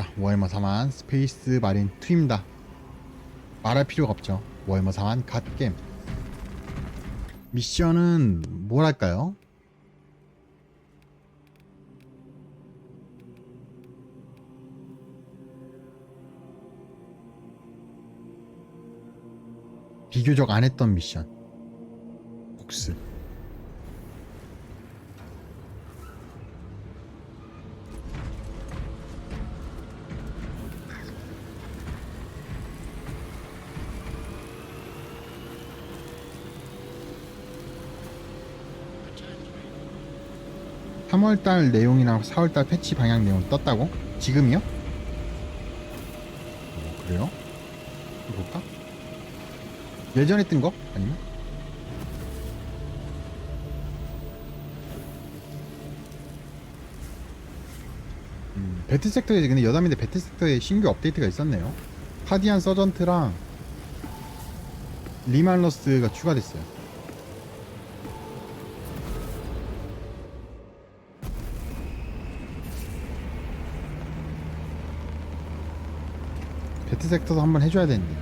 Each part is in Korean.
자, 워해머 4만 스페이스 마린 2입니다. 말할 필요가 없죠. 워해머 4만 갓겜. 미션은 뭘 할까요? 비교적 안 했던 미션. 복스. 삼월달 내용이랑 4월달 패치 방향 내용 떴다고? 지금이요? 어, 그래요? 볼까? 예전에 뜬 거? 아니면? 음, 배틀 섹터에 근데 여담인데 배틀 섹터에 신규 업데이트가 있었네요. 카디안 서전트랑 리말러스가 추가됐어요. 배틀섹터도 한번 해줘야 되는데.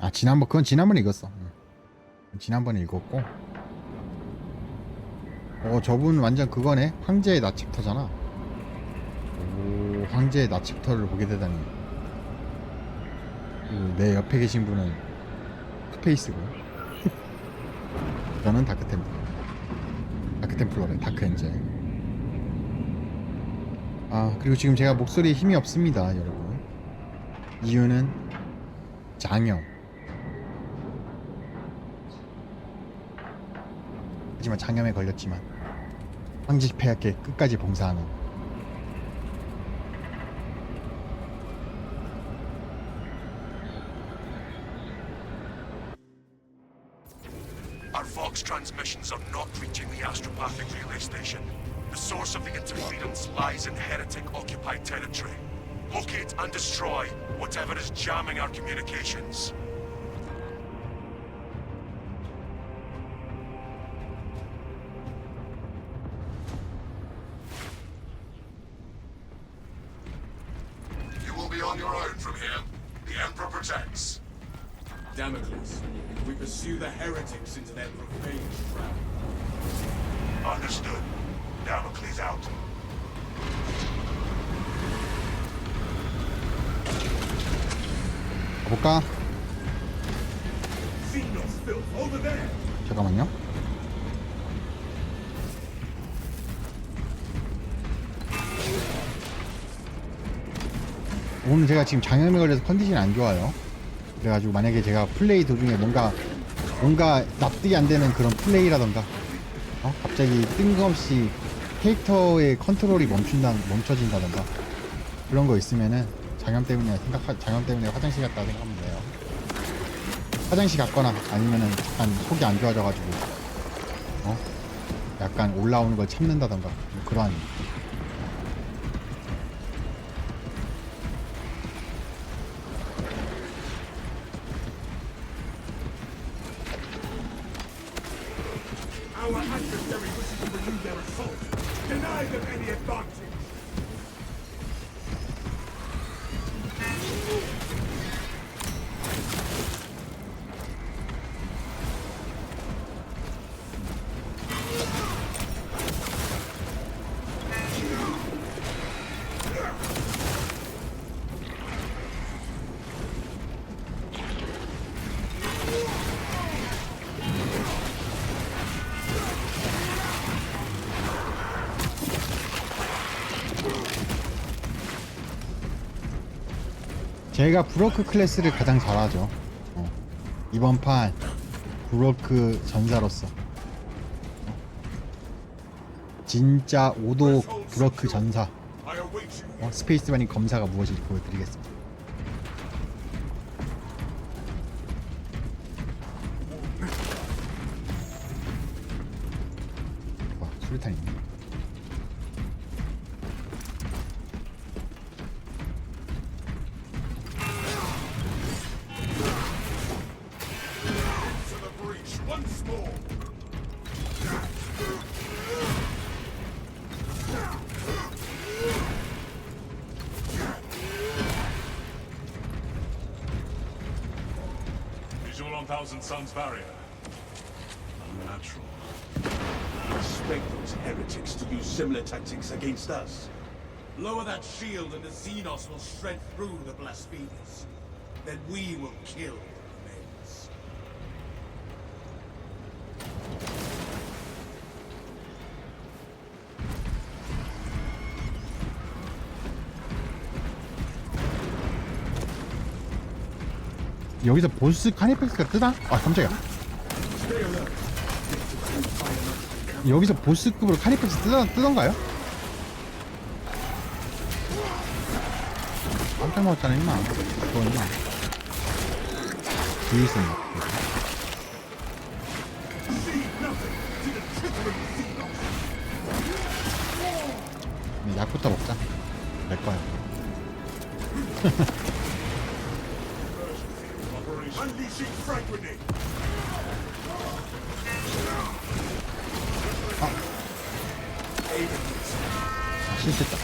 아 지난번 그건 지난번에 읽었어. 응. 지난번에 읽었고. 어 저분 완전 그거네. 황제의 나챕터잖아. 오 황제의 나챕터를 보게 되다니. 그리고 내 옆에 계신 분은 스페이스고. 저는 다크템플러. 다크템플러래. 다크엔젤. 아 그리고 지금 제가 목소리에 힘이 없습니다 여러분. 이유는 장염. 하지만 장염에 걸렸지만 황지폐하께 끝까지 봉사하는 of lies in heretic-occupied territory. Locate and destroy whatever is jamming our communications. You will be on your own from here. The Emperor protects. Damocles, we pursue the heretics into their profane trap. Understood. Damocles out. 가볼까? Xenos filth over there! 잠깐만요 오늘 제가 지금 장염에 걸려서 컨디션이 안 좋아요 그래가지고 만약에 제가 플레이 도중에 뭔가 뭔가 납득이 안 되는 그런 플레이라던가 어? 갑자기 뜬금없이 캐릭터의 컨트롤이 멈춘다 멈춰진다던가 그런 거 있으면은 장염 때문에 생각 장염 때문에 화장실 갔다 생각하면 돼요 화장실 갔거나 아니면은 약간 속이 안 좋아져가지고 어 약간 올라오는 걸 참는다던가 뭐 그러한 Our adversary wishes to renew their assault. Deny them any advantage! 제가 브로크 클래스를 가장 잘하죠 어. 이번 판 브로크 전사로서 어. 진짜 오도 브로크 전사. 어, 스페이스바니 검사가 무엇인지 보여드리겠습니다 와 수류탄 있네 Xenos will shred through the blasphemers. Then we will kill the remains. 여기서 보스 카니펙스가 뜨나? 아 깜짝이야 여기서 보스급으로 카니펙스 뜨던, 뜨던가요? 놀랐잖아 임마. 그거 임마. 뒤에 있었나 네, 약부터 먹자. 내 거야. grenade! 아, 실수했다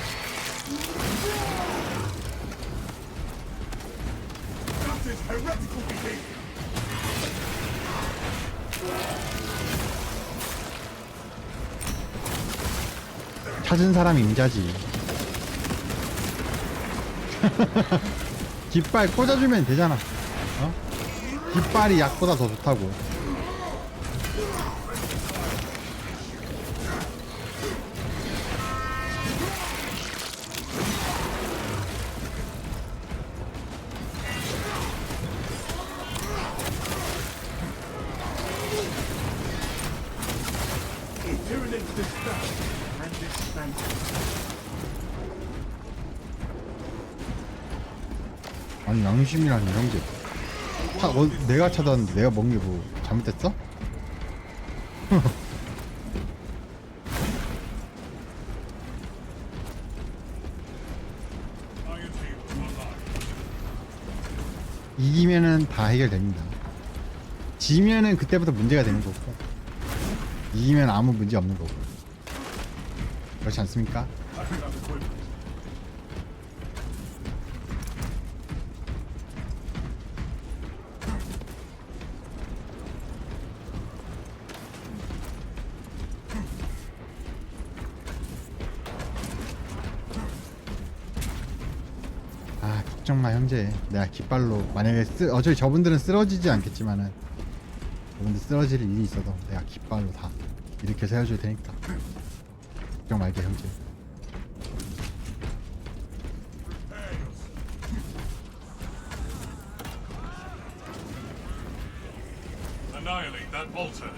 찾은 사람이 임자지. 깃발 꽂아주면 되잖아. 어? 깃발이 약보다 더 좋다고. 양심이란 이런 게. 차, 어, 내가 찾았는데 내가 먹는 게 뭐 잘못됐어? 이기면은 다 해결됩니다. 지면은 그때부터 문제가 되는 거고. 이기면 아무 문제 없는 거고. 그렇지 않습니까? 형제 내가 깃발로 만약에 쓰, 어차피 저분들은 쓰러지지 않겠지만은 저분들 쓰러질 일이 있어도 내가 깃발로 다 이렇게 세워줄 테니까 걱정 말게 형제 Annihilate that bolter.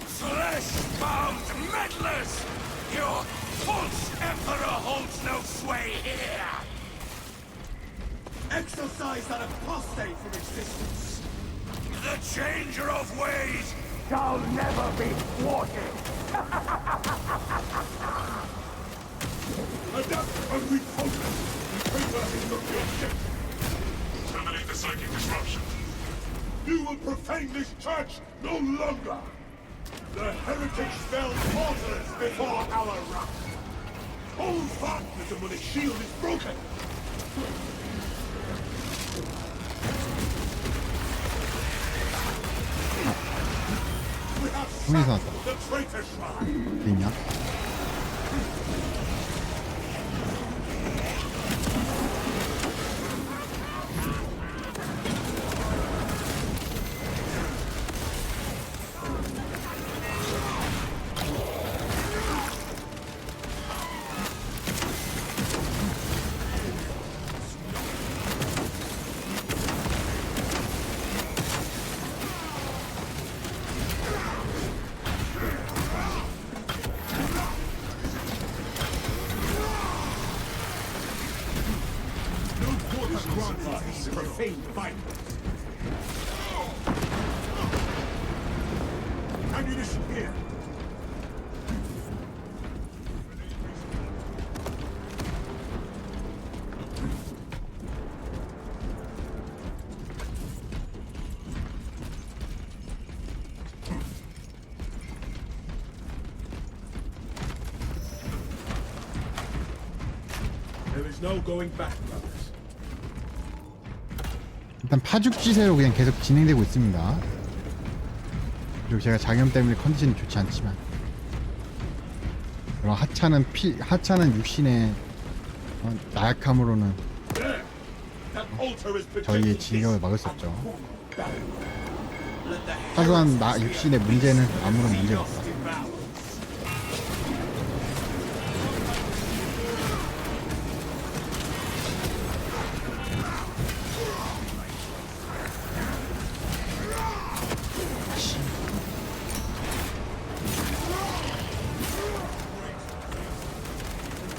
Flesh-bound meddlers! Your false emperor holds no sway here! Exorcise that apostate from existence! The changer of ways shall never be thwarted! Adapt and refocus! The paper is not your ship! Terminate the psychic disruption. You will profane this church no longer! The heretics fell martyrs before our wrath! Hold fast, the demonic shield is broken! Shrine! 어디 있냐? 일단 파죽지세로 그냥 계속 진행되고 있습니다. 그리고 제가 장염 때문에 컨디션이 좋지 않지만 그럼 하찮은 피 하찮은 육신의 어, 나약함으로는 저희의 진격을 막을 수 없죠. 사소한 나 육신의 문제는 아무런 문제가 없다.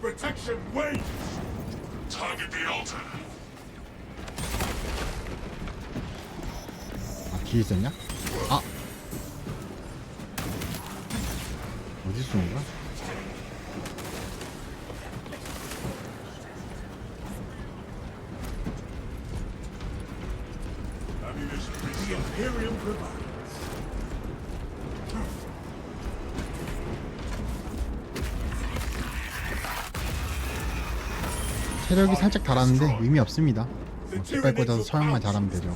protection wanes. Target the altar. 아 뒤에 있었냐? 아 어디 쏘는 거야? 체력이 살짝 달았는데 의미 없습니다. 뭐 깃발 꽂아서 처형만 잘하면 되죠.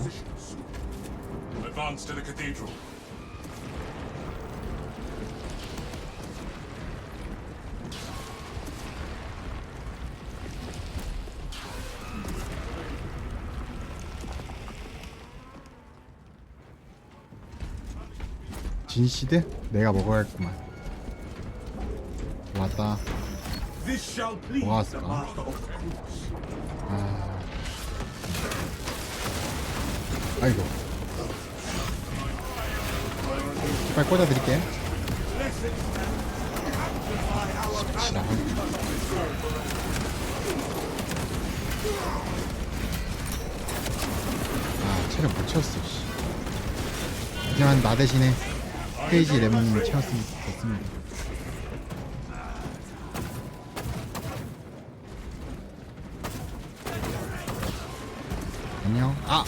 진시드 내가 먹어야겠구만. 왔다. Cruz. 아. 아이고. 깃발 꽂아드릴게. 지랄. 아, 체력 못 채웠어, 씨. 하지만 나 대신에 페이지 레몬님을 채웠으면 됐습니다. 안녕. 아!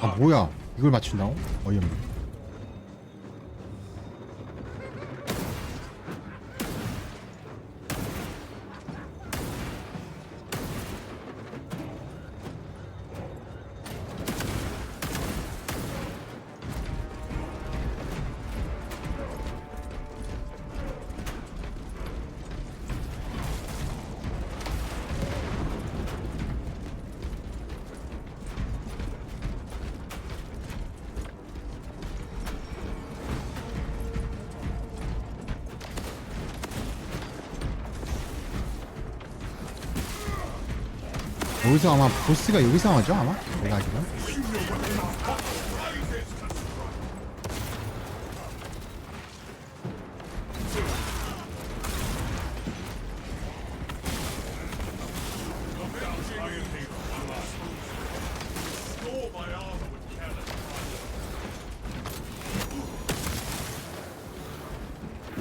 아. 뭐야. 이걸 맞춘다고? 어이없네. 여기서 아마 보스가 여기서 나오죠 아마? 내가 알기로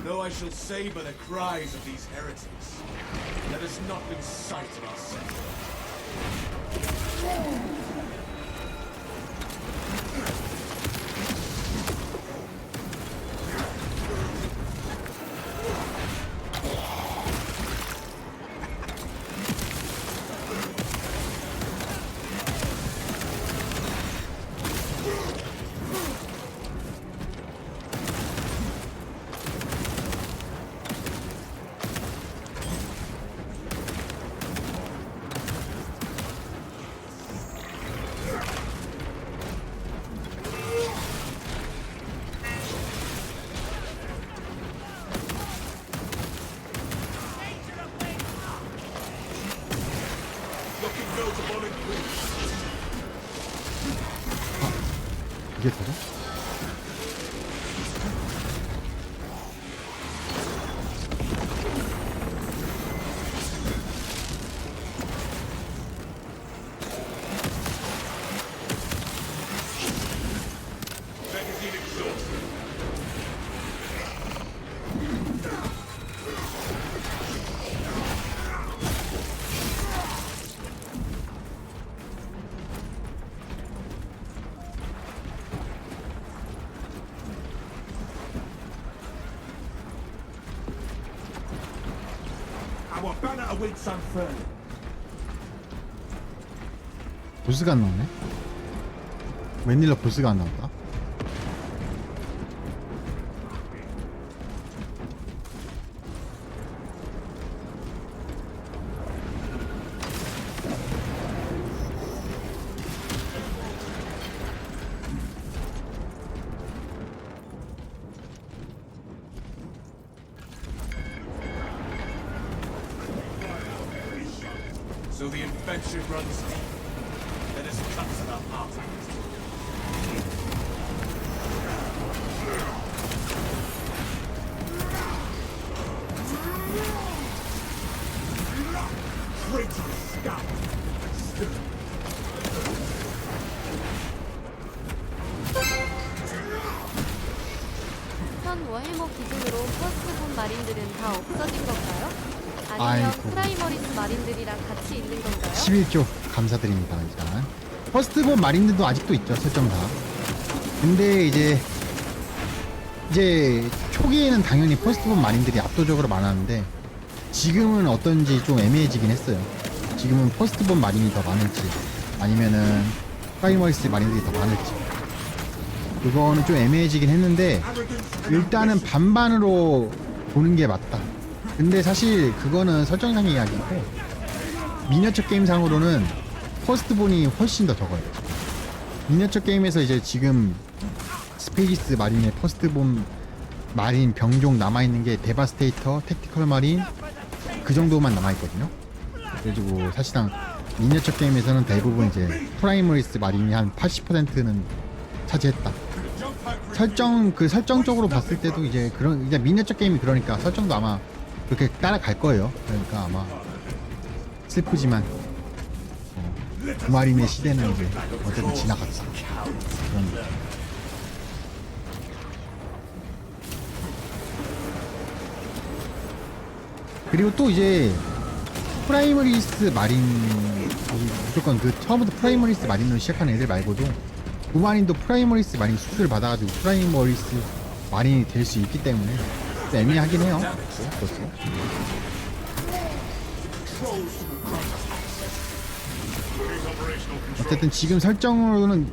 Though I shall say by the cries of these heretics, let us not lose sight of ourselves. Thank you. 보스가 안 나오네? 웬일로 보스가 안 나왔다 현 워해머 기준으로 퍼스트본 마린들은 다 없어진 건가요? 아니면 아이고. 프라이머리스 마린들이랑 같이 있는 건가요? 11조 감사드립니다 일단 퍼스트본 마린들도 아직도 있죠 설정상 근데 이제 이제 초기에는 당연히 퍼스트본 마린들이 압도적으로 많았는데 지금은 어떤지 좀 애매해지긴 했어요. 지금은 퍼스트본 마린이 더 많을지 아니면은 프라이머리스 마린들이 더 많을지. 그거는 좀 애매해지긴 했는데 일단은 반반으로 보는 게 맞다. 근데 사실 그거는 설정상의 이야기고 미니어처 게임상으로는 퍼스트본이 훨씬 더 적어요. 미니어처 게임에서 이제 지금 스페이스 마린의 퍼스트본 마린 병종 남아있는 게 데바스테이터, 택티컬 마린 그 정도만 남아있거든요. 그래가지고 사실상 미니어처 게임에서는 대부분 이제 프라이머리스 마린이 한 80%는 차지했다. 설정 그 설정적으로 봤을 때도 이제 그런 이제 미니어처 게임이 그러니까 설정도 아마 그렇게 따라갈 거예요. 그러니까 아마 슬프지만 어, 구마린의 시대는 이제 어쨌든 지나갔다. 그런 그리고 또 이제 프라이머리스 마린 무조건 그 처음부터 프라이머리스 마린으로 시작하는 애들 말고도 구마린도 프라이머리스 마린 수술을 받아가지고 프라이머리스 마린이 될 수 있기 때문에 좀 애매하긴 해요. 그것도. 어쨌든 지금 설정으로는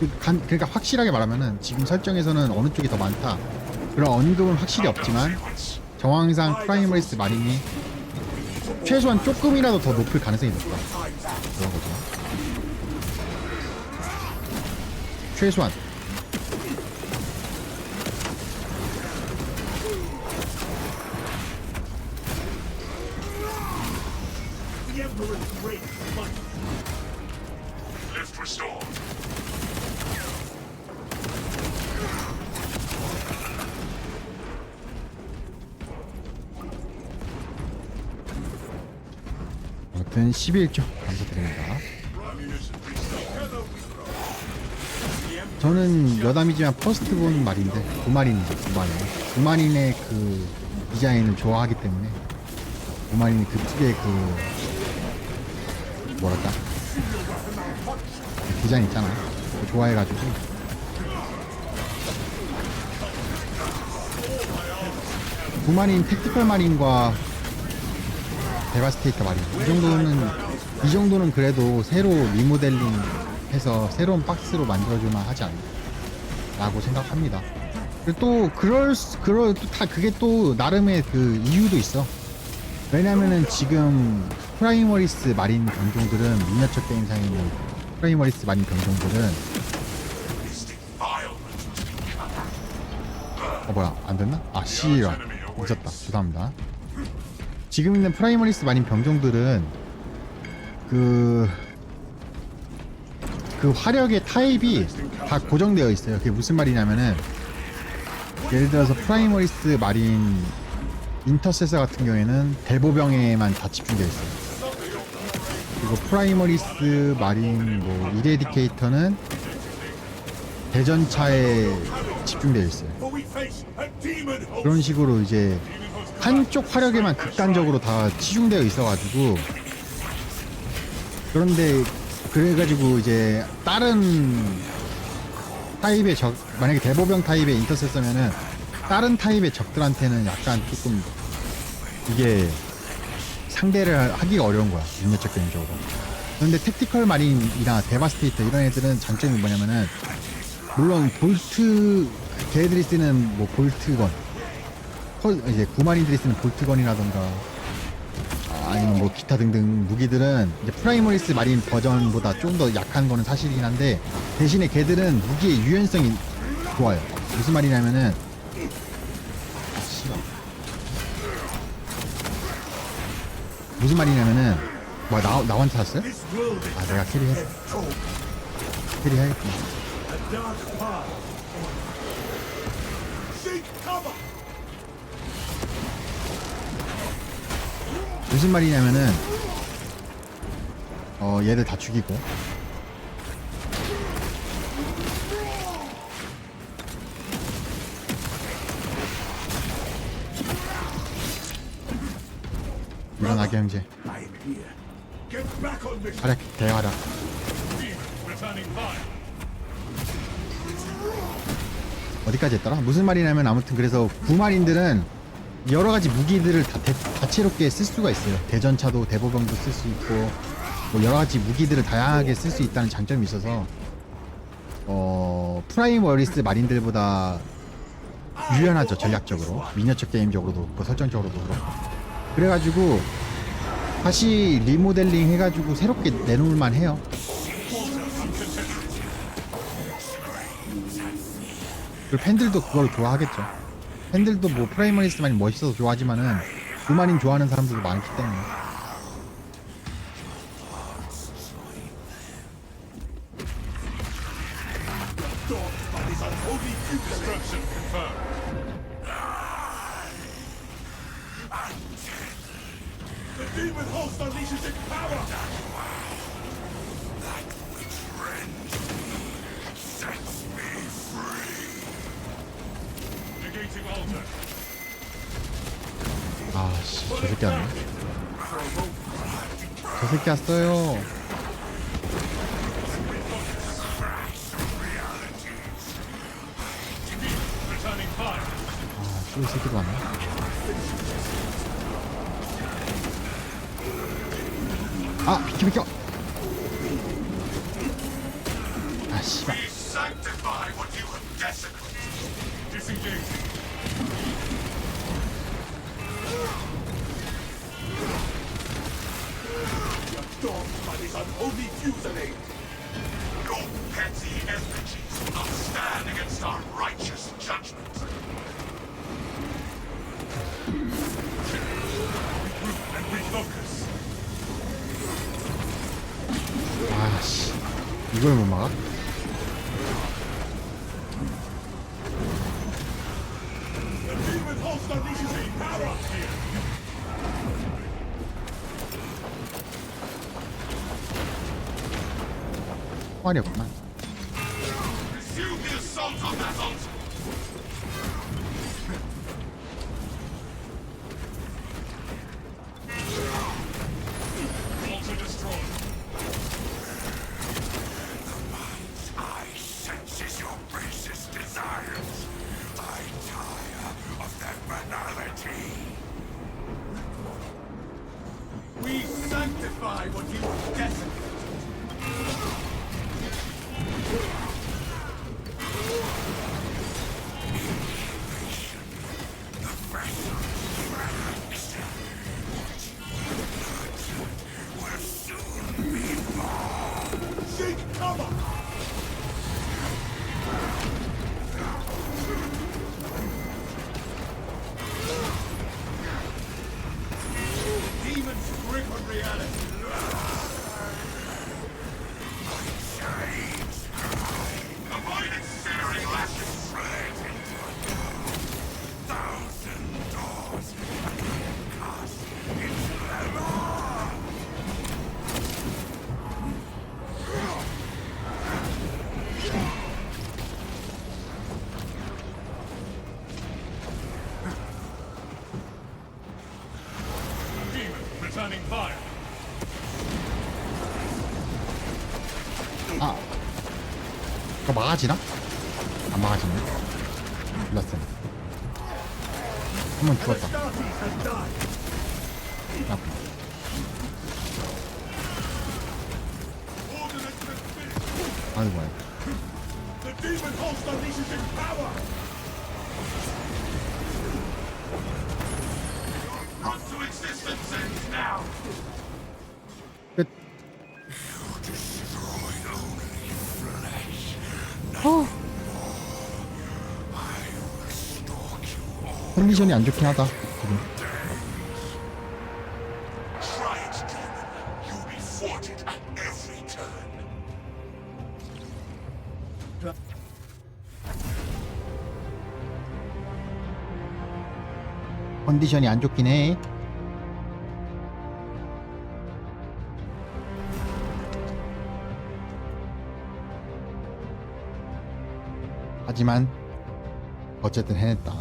그 간- 그러니까 확실하게 말하면은 지금 설정에서는 어느 쪽이 더 많다 그런 언급은 확실히 없지만 정황상 프라이머리스 마린이 최소한 조금이라도 더 높을 가능성이 높다. 그런 거죠. 최소한 11조. 감사드립니다. 저는 여담이지만 퍼스트 본 말인데 구마린이죠 구마린. 구마린의 그 디자인을 좋아하기 때문에 구마린의 그 특유의 그 뭐랄까? 그 디자인 있잖아. 그거 좋아해가지고. 구마린 택티컬 마린과 데바스테이터 마린 이 정도는 이 정도는 그래도 새로 리모델링 해서 새로운 박스로 만들어줄만 하지 않나 라고 생각합니다. 그리고 또 그럴 수- 그럴 또 다 그게 또 나름의 그 이유도 있어. 왜냐면은 지금 프라이머리스 마린 병종들은 미니어처 게임상에 있는 프라이머리스 마린 병종들은 어 뭐야 안 됐나? 아 씨라 잊었다. 죄송합니다 지금 있는 프라이머리스 마린 병종들은 그, 그 화력의 타입이 다 고정되어 있어요. 그게 무슨 말이냐면은, 예를 들어서 프라이머리스 마린 인터세서 같은 경우에는 대보병에만 다 집중되어 있어요. 그리고 프라이머리스 마린 뭐 이레디케이터는 대전차에 집중되어 있어요. 그런 식으로 이제 한쪽 화력에만 극단적으로 다 치중되어 있어가지고 그런데 그래가지고 이제 다른 타입의 적 만약에 대보병 타입의 인터셉서면은 다른 타입의 적들한테는 약간 조금 이게 상대를 하기가 어려운 거야 능력적 개인적으로. 그런데 택티컬 마린이나 데바스테이터 이런 애들은 장점이 뭐냐면은 물론 볼트 걔들이 쓰는 뭐 볼트건 펄- 이제 구마린들이 쓰는 볼트건이라던가 아, 아니면 뭐 기타 등등 무기들은 이제 프라이머리스 마린 버전보다 좀 더 약한 거는 사실이긴 한데 대신에 걔들은 무기의 유연성이 좋아요 무슨 말이냐면은 아. 무슨 말이냐면은 뭐 나, 나한테 샀어요? 아 내가 캐리했어 캐리해야겠구나 무슨 말이냐면은 어 얘들 다 죽이고 일어나게 형제! 활약 대활약. 어디까지 했더라? 무슨 말이냐면 아무튼 그래서 구마린들은 여러 가지 무기들을 다 대, 다채롭게 쓸 수가 있어요. 대전차도 대보병도 쓸 수 있고 뭐 여러 가지 무기들을 다양하게 쓸 수 있다는 장점이 있어서 어 프라이머리스 마린들보다 유연하죠 전략적으로 미니어처 게임적으로도 그렇고 설정적으로도 그렇고 그래가지고 다시 리모델링 해가지고 새롭게 내놓을만 해요. 그리고 팬들도 그걸 좋아하겠죠. 팬들도 뭐 프라이머리스트만이 멋있어서 좋아하지만은 구마린 좋아하는 사람들도 많기 때문에. 아씨, 저 새끼 왔네. 저 새끼 왔어요. 아, 쏘이 새끼도 왔네. 아, 비켜, 비켜! Stand against our righteous judgment. Regroup and refocus. 아, 씨. 이걸 못막 sanctify what you desecrate. 아 그거 막아지나? 안 막아지네 불났음 한번 죽었다 아. 아이고 아이고 아. 어. 컨디션이 안 좋긴 하다 지금. 컨디션이 안 좋긴 해 하지만 어쨌든 해냈다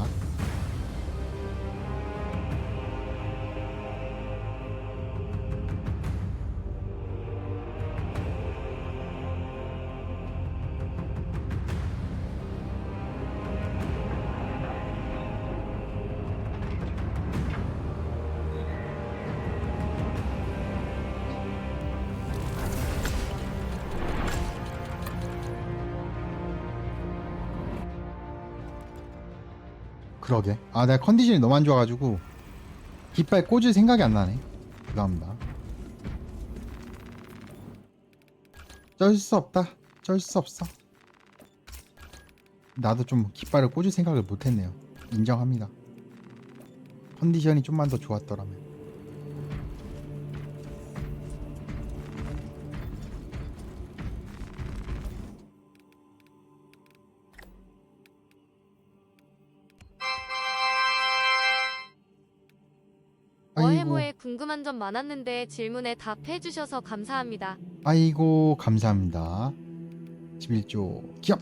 그러게 아 내가 컨디션이 너무 안 좋아가지고 깃발 꽂을 생각이 안 나네. 죄송합니다. 쩔 수 없다. 쩔 수 없어. 나도 좀 깃발을 꽂을 생각을 못했네요. 인정합니다. 컨디션이 좀만 더 좋았더라면 궁금한 점 많았는데 질문에 답해주셔서 감사합니다. 아이고 감사합니다 11조 기업